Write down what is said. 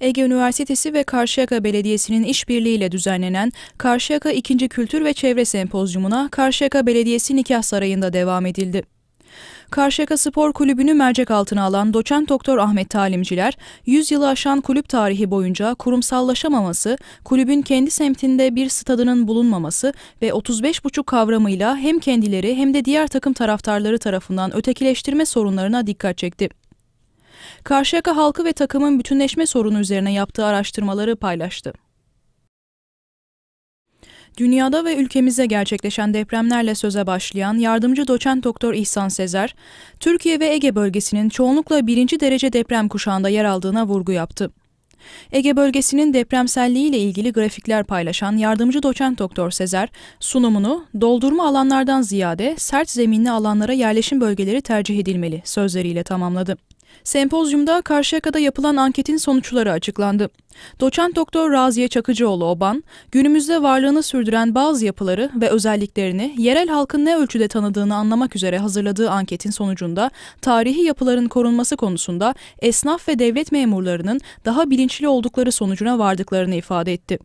Ege Üniversitesi ve Karşıyaka Belediyesi'nin işbirliğiyle düzenlenen Karşıyaka 2. Kültür ve Çevre Sempozyumuna Karşıyaka Belediyesi Nikah Sarayı'nda devam edildi. Karşıyaka Spor Kulübü'nü mercek altına alan doçent doktor Ahmet Talimciler, 100 yılı aşan kulüp tarihi boyunca kurumsallaşamaması, kulübün kendi semtinde bir stadının bulunmaması ve 35,5 kavramıyla hem kendileri hem de diğer takım taraftarları tarafından ötekileştirme sorunlarına dikkat çekti. Karşıyaka halkı ve takımın bütünleşme sorunu üzerine yaptığı araştırmaları paylaştı. Dünyada ve ülkemizde gerçekleşen depremlerle söze başlayan yardımcı doçent doktor İhsan Sezer, Türkiye ve Ege bölgesinin çoğunlukla birinci derece deprem kuşağında yer aldığına vurgu yaptı. Ege bölgesinin depremselliği ile ilgili grafikler paylaşan yardımcı doçent doktor Sezer, sunumunu doldurma alanlardan ziyade sert zeminli alanlara yerleşim bölgeleri tercih edilmeli sözleriyle tamamladı. Sempozyumda Karşıyaka'da yapılan anketin sonuçları açıklandı. Doçent Doktor Raziye Çakıcıoğlu Oban, günümüzde varlığını sürdüren bazı yapıları ve özelliklerini yerel halkın ne ölçüde tanıdığını anlamak üzere hazırladığı anketin sonucunda tarihi yapıların korunması konusunda esnaf ve devlet memurlarının daha bilinçli oldukları sonucuna vardıklarını ifade etti.